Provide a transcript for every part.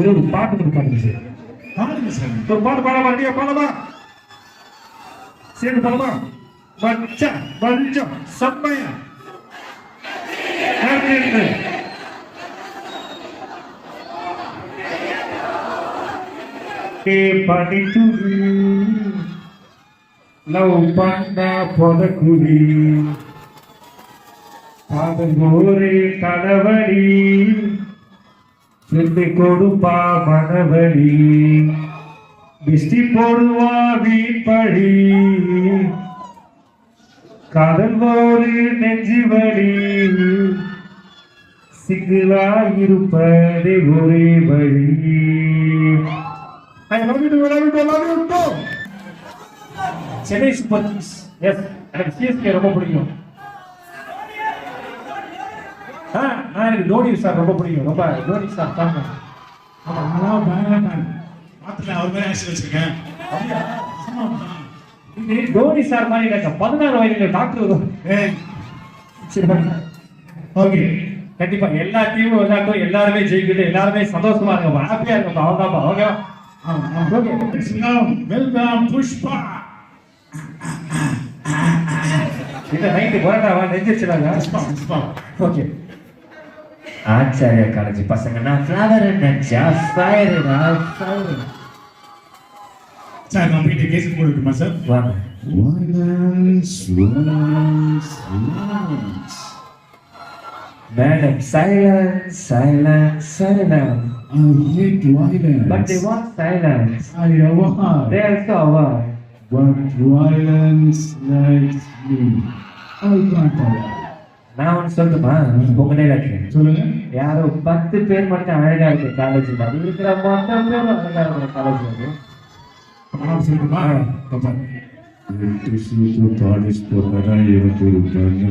இது ஒரு பாட்டு மட்டும் பாடுங்க சார். பாருங்க சார். ஒரு பாட்டு பாட மாட்டியா பாடமா சேர்ந்து பாடமா மச்சா மஞ்சம் செம்மையா? படித்துடி லவ் பண்ண பொதக்குடி பாதங்கோரே கலவடி சென்று கொடுப்பா மனவழி. திஷ்டி போடுவா வீண்படி காதல் ஒரு நெஞ்சு வழி சிங்கிளா இருப்பதே ஒரே வழி. I love you, I love you, bro. Chennai super kings. Yes எனக்கு சிஎஸ்கே ரொம்ப பிடிக்கும். ஆ நான் எனக்கு தோனி சார் ரொம்ப பிடிக்கும். ரொம்ப தோனி சார் தான் ஆமா நான் பயங்கர fan. பார்த்துட்டேன் அவர் மாதிரி ஆக்ஷன் வச்சிருக்கேன். தோனி. சார் மாதிரி எனக்கு பதினாறு வயதுல டாக்டர் சரி ஓகே கண்டிப்பா எல்லா டீமும் விளையாட்டும் எல்லாருமே ஜெயிக்கிட்டு எல்லாருமே சந்தோஷமா இருக்கப்பா ஹாப்பியா இருக்கப்பா அவன்தான்ப்பா ஓகேவா வெல்கம் புஷ்பா இந்த நைட்டு பரோட்டாவா நெஞ்சிருச்சுடாங்க ஓகே ஆச்சாரிய காலேஜ் பசங்கன்னா ஃப்ளவர் நினைச்சா ஃபயர் ஃபயர் சார் நான் போயிட்டு கேஸ் போட்டுமா சார் வாங்க Violence, violence, violence. Madam silence silence silence I hate violence. But they want silence I avoid. They also avoid But violence likes me. I can't avoid. நான் ஒன்று சொல்லட்டுமா? உங்களே வைக்கிறேன் சொல்லுங்க. யாரோ பத்து பேர் மட்டும் அழகா இருக்கு காலேஜ்ல அது இருக்கிற மொத்த பேரும் அழகா இருக்கிற காலேஜ் நான் சொல்லட்டுமா பாலிஷ் எனக்கு ஒரு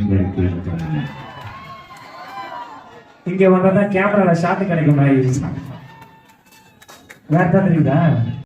கிடைக்கிறது இங்க வந்தா கேமரால ஷாட் கிடைக்கும் வேற தான் தெரியுதா?